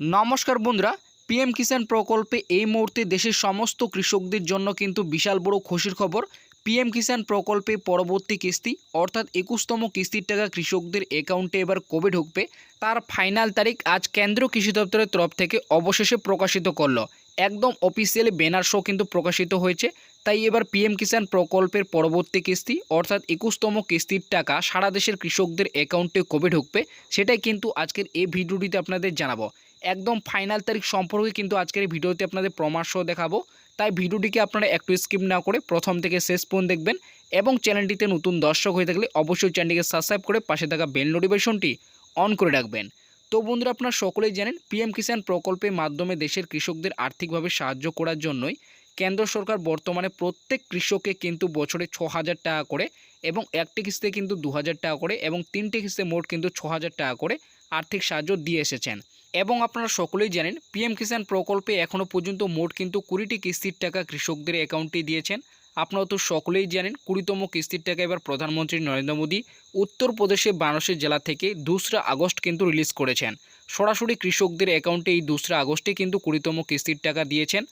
নমস্কার বন্ধুরা পিএম কিষাণ প্রকল্পে এই মুহূর্তে দেশের সমস্ত কৃষকদের জন্য কিন্তু বিশাল বড় খুশির খবর। পিএম কিষাণ প্রকল্পে পরবর্তী কিস্তি, অর্থাৎ একুশতম কিস্তির টাকা কৃষকদের অ্যাকাউন্টে এবার কবে ঢুকবে। তার ফাইনাল তারিখ আজ কেন্দ্রীয় কৃষি দপ্তরের তরফ থেকে অবশেষে প্রকাশিত করল। একদম অফিসিয়ালি ব্যানার শো কিন্তু প্রকাশিত হয়েছে। তাই এবার পিএম কিষাণ প্রকল্পের পরবর্তী কিস্তি, অর্থাৎ একুশতম কিস্তির টাকা সারা দেশের কৃষকদের অ্যাকাউন্টে কবে ঢুকবে, সেটাই কিন্তু আজকের এই ভিডিওটিতে আপনাদের জানাব। একদম ফাইনাল তারিখ সম্পর্কে কিন্তু আজকের এই ভিডিওতে আপনাদের প্রমাণ সহ দেখাবো। তাই ভিডিওটিকে আপনারা একটু স্কিপ না করে প্রথম থেকে শেষ পর্যন্ত দেখবেন এবং চ্যানেলটিতে নতুন দর্শক হয়ে থাকলে অবশ্যই চ্যানেলটিকে সাবস্ক্রাইব করে পাশে থাকা বেল নোটিফিকেশনটি অন করে রাখবেন। তো বন্ধুরা, আপনারা সকলেই জানেন, পিএম কিষাণ প্রকল্পের মাধ্যমে দেশের কৃষকদের আর্থিকভাবে সাহায্য করার জন্যই কেন্দ্র সরকার বর্তমানে প্রত্যেক কৃষককে কিন্তু বছরে ছ হাজার টাকা করে এবং একটি কিস্তিতে কিন্তু দু হাজার টাকা করে এবং তিনটি কিস্তিতে মোট কিন্তু ছ হাজার টাকা করে আর্থিক সাহায্য দিয়ে এসেছেন। এবং আপনারা সকলেই জানেন, পিএম কিষাণ প্রকল্পে এখনও পর্যন্ত মোট কিন্তু কুড়িটি কিস্তির টাকা কৃষকদের অ্যাকাউন্টে দিয়েছেন। আপনারা তো সকলেই জানেন, কুড়িতম কিস্তির টাকা এবার প্রধানমন্ত্রী নরেন্দ্র মোদী উত্তরপ্রদেশে বারাণসী জেলা থেকে দোসরা আগস্ট কিন্তু রিলিজ করেছেন। সরাসরি কৃষকদের অ্যাকাউন্টে এই দোসরা আগস্টে কিন্তু কুড়িতম কিস্তির টাকা দিয়েছেন।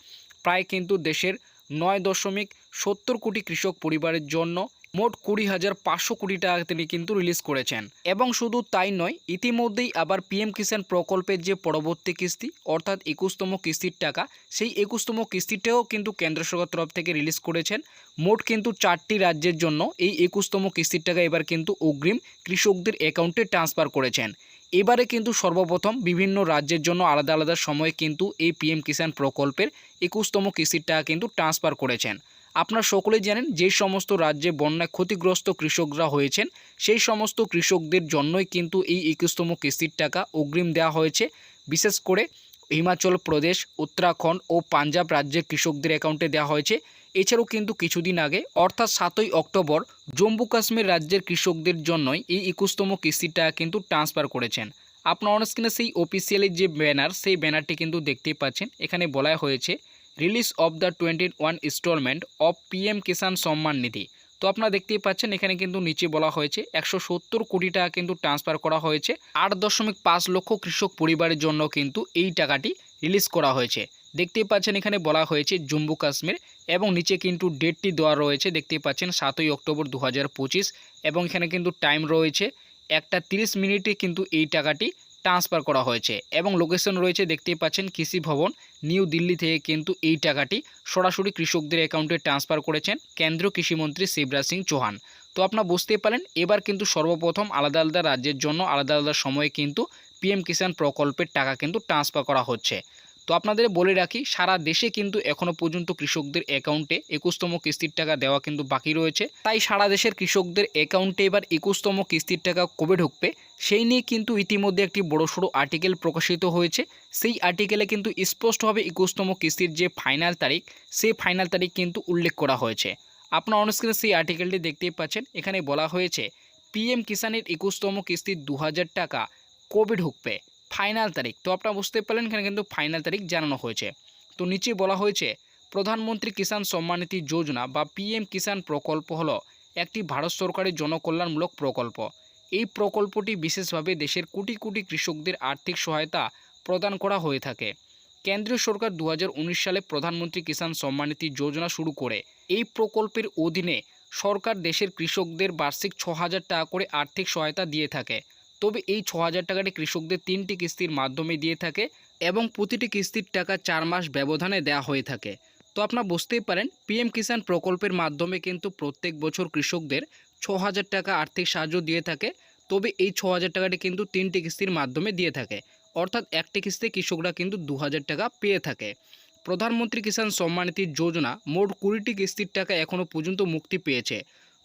প্রায় কিন্তু দেশের নয় দশমিক সত্তর কোটি কৃষক পরিবারের জন্য মোট কুড়ি হাজার পাঁচশো কোটি টাকা তিনি কিন্তু রিলিজ করেছেন। এবং শুধু তাই নয়, ইতিমধ্যেই আবার পিএম কিষাণ প্রকল্পের যে পরবর্তী কিস্তি, অর্থাৎ একুশতম কিস্তির টাকা, সেই একুশতম কিস্তিটাও কিন্তু কেন্দ্র সরকার তরফ থেকে রিলিজ করেছেন। মোট কিন্তু চারটি রাজ্যের জন্য এই একুশতম কিস্তির টাকা এবার কিন্তু অগ্রিম কৃষকদের অ্যাকাউন্টে ট্রান্সফার করেছেন। এবারে কিন্তু সর্বপ্রথম বিভিন্ন রাজ্যের জন্য আলাদা আলাদা সময়ে কিন্তু এই পিএম কিষাণ প্রকল্পের একুশতম কিস্তির টাকা কিন্তু ট্রান্সফার করেছেন। আপনারা সকলেই জানেন যে সমস্ত রাজ্যে বন্যায় ক্ষতিগ্রস্ত কৃষকরা হয়েছেন, সেই সমস্ত কৃষকদের জন্যই কিন্তু এই একুশতম কিস্তির টাকা অগ্রিম দেওয়া হয়েছে। বিশেষ করে হিমাচল প্রদেশ, উত্তরাখণ্ড ও পাঞ্জাব রাজ্যের কৃষকদের অ্যাকাউন্টে দেওয়া হয়েছে। এছাড়াও কিন্তু কিছুদিন আগে, অর্থাৎ সাতই অক্টোবর, জম্মু কাশ্মীর রাজ্যের কৃষকদের জন্যই এই একুশতম কিস্তির টাকা কিন্তু ট্রান্সফার করেছেন। আপনার অনস্ক্রিনে সেই অফিসিয়ালি যে ব্যানার সেই ব্যানারটি কিন্তু দেখতেই পাচ্ছেন। এখানে বলা হয়েছে release of the twenty one instalment of PM Kisan Samman Nidhi তো আপনারা দেখতেই পাচ্ছেন, এখানে কিন্তু নিচে বলা হয়েছে, একশো সত্তর কোটি টাকা কিন্তু ট্রান্সফার করা হয়েছে। আট দশমিক পাঁচ লক্ষ কৃষক পরিবারের জন্য কিন্তু এই টাকাটি রিলিজ করা হয়েছে। দেখতেই পাচ্ছেন, এখানে বলা হয়েছে, জম্মু কাশ্মীর এবং নিচে কিন্তু ডেটটি দেওয়া রয়েছে, দেখতেই পাচ্ছেন সাতই অক্টোবর দু হাজার পঁচিশ এবং এখানে কিন্তু টাইম রয়েছে একটা তিরিশ মিনিটে কিন্তু এই টাকাটি ট্রান্সফার করা হয়েছে এবং লোকেশন রয়েছে, দেখতেই পাচ্ছেন কৃষি ভবন, নিউ দিল্লি থেকে কিন্তু এই টাকাটি সরাসরি কৃষকদের অ্যাকাউন্টে ট্রান্সফার করেছেন কেন্দ্রীয় কৃষিমন্ত্রী শিবরাজ সিং চৌহান। তো আপনারা বুঝতেই পারেন, এবার কিন্তু সর্বপ্রথম আলাদা আলাদা রাজ্যের জন্য আলাদা আলাদা সময়ে কিন্তু পিএম কিষাণ প্রকল্পের টাকা কিন্তু ট্রান্সফার করা হচ্ছে। তো আপনাদের বলে রাখি, সারা দেশে কিন্তু এখনও পর্যন্ত কৃষকদের অ্যাকাউন্টে একুশতম কিস্তির টাকা দেওয়া কিন্তু বাকি রয়েছে। তাই সারা দেশের কৃষকদের অ্যাকাউন্টে এবার একুশতম কিস্তির টাকা কবে ঢুকবে, সেই নিয়ে কিন্তু ইতিমধ্যে একটি বড়সড় আর্টিকেল প্রকাশিত হয়েছে। সেই আর্টিকেলে কিন্তু স্পষ্টভাবে একুশতম কিস্তির যে ফাইনাল তারিখ সেই ফাইনাল তারিখ কিন্তু উল্লেখ করা হয়েছে। আপনার অনস্ক্রিনে সেই আর্টিকেলটি দেখতেই পাচ্ছেন, এখানে বলা হয়েছে পিএম কিষানের একুশতম কিস্তির দু হাজার টাকা কবে ঢুকবে? ফাইনাল তারিখ। তো আপনারা বুঝতে পারলেন এখানে কিন্তু ফাইনাল তারিখ জানানো হয়েছে। তো নিচে বলা হয়েছে, প্রধানমন্ত্রী কিষাণ সম্মানিধি যোজনা বা পিএম কিষাণ প্রকল্প হল একটি ভারত সরকারের জনকল্যাণমূলক প্রকল্প। এই প্রকল্পটি বিশেষভাবে দেশের কোটি কোটি কৃষকদের আর্থিক সহায়তা প্রদান করা হয়ে থাকে। কেন্দ্রীয় সরকার দু হাজার উনিশ সালে প্রধানমন্ত্রী কিষাণ সম্মানিধি যোজনা শুরু করে। এই প্রকল্পের অধীনে সরকার দেশের কৃষকদের বার্ষিক ছ হাজার টাকা করে আর্থিক সহায়তা দিয়ে থাকে। তবে এই ছ হাজার টাকাটি কৃষকদের তিনটি কিস্তির মাধ্যমে দিয়ে থাকে এবং প্রতিটি কিস্তির টাকা চার মাস ব্যবধানে দেওয়া হয়ে থাকে। তো আপনারা বুঝতেই পারেন পিএম কিষাণ প্রকল্পের মাধ্যমে কিন্তু প্রত্যেক বছর কৃষকদের ছ হাজার টাকা আর্থিক সাহায্য দিয়ে থাকে, তবে এই ছ হাজার টাকাটি কিন্তু তিনটি কিস্তির মাধ্যমে দিয়ে থাকে। অর্থাৎ একটি কিস্তি কৃষকরা কিন্তু দু হাজার টাকা পেয়ে থাকে। প্রধানমন্ত্রী কিষাণ সম্মানিধি যোজনা মোট কুড়িটি কিস্তির টাকা এখনও পর্যন্ত মুক্তি পেয়েছে।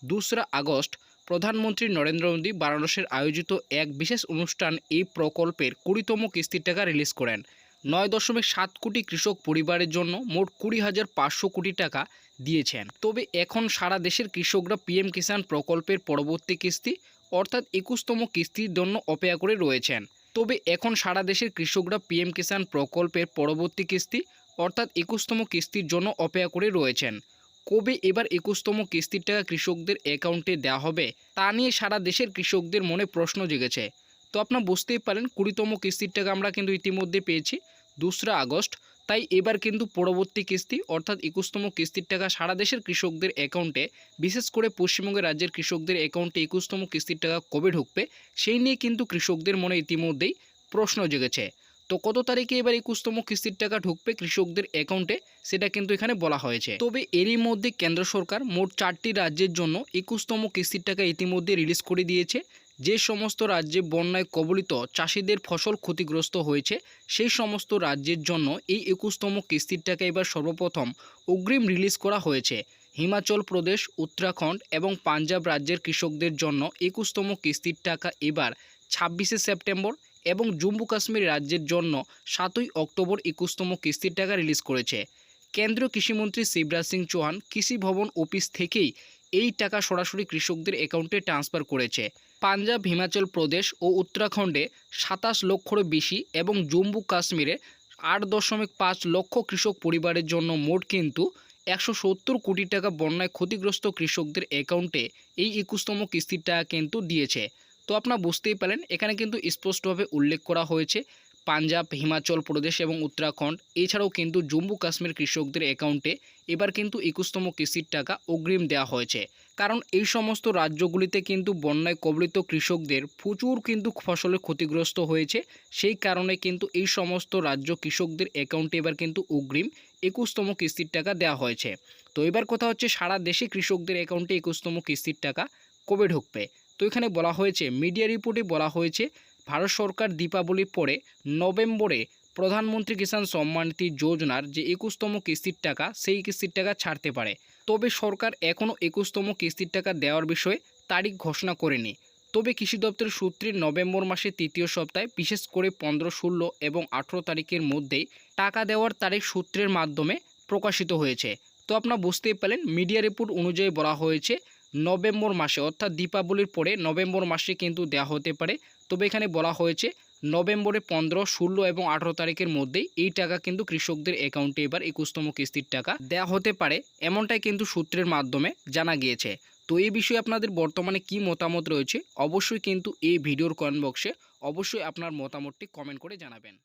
দোসরা আগস্ট প্রধানমন্ত্রী নরেন্দ্র মোদী বারাণসীর আয়োজিত এক বিশেষ অনুষ্ঠান এই প্রকল্পের কুড়িতম কিস্তির টাকা রিলিজ করেন। নয় দশমিক সাত কোটি কৃষক পরিবারের জন্য মোট কুড়ি হাজার পাঁচশো কোটি টাকা দিয়েছেন। তবে এখন সারা দেশের কৃষকরা পিএম কিষাণ প্রকল্পের পরবর্তী কিস্তি অর্থাৎ একুশতম কিস্তির জন্য অপেক্ষা করে রয়েছেন। তবে এখন সারা দেশের কৃষকরা পিএম কিষাণ প্রকল্পের পরবর্তী কিস্তি অর্থাৎ একুশতম কিস্তির জন্য অপেক্ষা করে রয়েছেন। কবে এবার একুশতম কিস্তির টাকা কৃষকদের অ্যাকাউন্টে দেওয়া হবে, তা নিয়ে সারা দেশের কৃষকদের মনে প্রশ্ন জেগেছে। তো আপনার বুঝতেই পারেন, কুড়িতম কিস্তির টাকা আমরা কিন্তু ইতিমধ্যে পেয়েছি, দোসরা আগস্ট। তাই এবার কিন্তু পরবর্তী কিস্তি, অর্থাৎ একুশতম কিস্তির টাকা সারা দেশের কৃষকদের অ্যাকাউন্টে, বিশেষ করে পশ্চিমবঙ্গের রাজ্যের কৃষকদের অ্যাকাউন্টে একুশতম কিস্তির টাকা কবে ঢুকবে, সেই নিয়ে কিন্তু কৃষকদের মনে ইতিমধ্যেই প্রশ্ন জেগেছে। তো কত তারিখে এবার একুশতম কিস্তির টাকা ঢুকবে কৃষকদের অ্যাকাউন্টে সেটা কিন্তু এখানে বলা হয়েছে। তবে এরই মধ্যে কেন্দ্র সরকার মোট চারটি রাজ্যের জন্য একুশতম কিস্তির টাকা ইতিমধ্যে রিলিজ করে দিয়েছে। যে সমস্ত রাজ্যে বন্যায় কবলিত চাষিদের ফসল ক্ষতিগ্রস্ত হয়েছে, সেই সমস্ত রাজ্যের জন্য এই একুশতম কিস্তির টাকা এবার সর্বপ্রথম অগ্রিম রিলিজ করা হয়েছে। হিমাচল প্রদেশ, উত্তরাখণ্ড এবং পাঞ্জাব রাজ্যের কৃষকদের জন্য একুশতম কিস্তির টাকা এবার ছাব্বিশে সেপ্টেম্বর এবং জম্মু কাশ্মীর রাজ্যের জন্য সাতই অক্টোবর একুশতম কিস্তির টাকা রিলিজ করেছে। কেন্দ্রীয় কৃষিমন্ত্রী শিবরাজ সিং চৌহান কৃষি ভবন অফিস থেকেই এই টাকা সরাসরি কৃষকদের অ্যাকাউন্টে ট্রান্সফার করেছে। পাঞ্জাব, হিমাচল প্রদেশ ও উত্তরাখণ্ডে সাতাশ লক্ষরও বেশি এবং জম্মু কাশ্মীরে আট দশমিক পাঁচ লক্ষ কৃষক পরিবারের জন্য মোট কিন্তু একশো সত্তর কোটি টাকা বন্যায় ক্ষতিগ্রস্ত কৃষকদের অ্যাকাউন্টে এই একুশতম কিস্তির টাকা কিন্তু দিয়েছে। তো আপনারা বুঝতেই পারেন, এখানে কিন্তু স্পষ্টভাবে উল্লেখ করা হয়েছে পাঞ্জাব, হিমাচল প্রদেশ এবং উত্তরাখণ্ড। এছাড়াও কিন্তু জম্মু কাশ্মীর কৃষকদের অ্যাকাউন্টে এবার কিন্তু একুশতম কিস্তির টাকা অগ্রিম দেওয়া হয়েছে। কারণ এই সমস্ত রাজ্যগুলিতে কিন্তু বন্যায় কবলিত কৃষকদের প্রচুর কিন্তু ফসলের ক্ষতিগ্রস্ত হয়েছে। সেই কারণে কিন্তু এই সমস্ত রাজ্য কৃষকদের অ্যাকাউন্টে এবার কিন্তু অগ্রিম একুশতম কিস্তির টাকা দেওয়া হয়েছে। তো এবার কথা হচ্ছে সারা দেশে কৃষকদের অ্যাকাউন্টে একুশতম কিস্তির টাকা কবে ঢুকবে? তো এখানে বলা হয়েছে মিডিয়া রিপোর্টে বলা হয়েছে, ভারত সরকার দীপাবলির পরে নভেম্বরে প্রধানমন্ত্রী কিষাণ সম্মান নিধি যোজনার যে একুশতম কিস্তির টাকা, সেই কিস্তির টাকা ছাড়তে পারে। তবে সরকার এখনও একুশতম কিস্তির টাকা দেওয়ার বিষয়ে তারিখ ঘোষণা করেনি। তবে কৃষি দপ্তরের সূত্রে নভেম্বর মাসের তৃতীয় সপ্তাহে বিশেষ করে পনেরো, ষোলো এবং আঠেরো তারিখের মধ্যেই টাকা দেওয়ার তারিখ সূত্রের মাধ্যমে প্রকাশিত হয়েছে। তো আপনারা বুঝতেই পেলেন মিডিয়া রিপোর্ট অনুযায়ী বলা হয়েছে নভেম্বর মাসে, অর্থাৎ দীপাবলির পরে নভেম্বর মাসে কিন্তু দেওয়া হতে পারে। তবে এখানে বলা হয়েছে নভেম্বরে পনেরো, ষোলো এবং আঠেরো তারিখের মধ্যেই এই টাকা কিন্তু কৃষকদের অ্যাকাউন্টে এবার একুশতম কিস্তির টাকা দেওয়া হতে পারে। এমনটাই কিন্তু সূত্রের মাধ্যমে জানা গিয়েছে। তো এই বিষয়ে আপনাদের বর্তমানে কি মতামত রয়েছে, অবশ্যই কিন্তু এই ভিডিওর কমেন্ট বক্সে অবশ্যই আপনার মতামতটি কমেন্ট করে জানাবেন।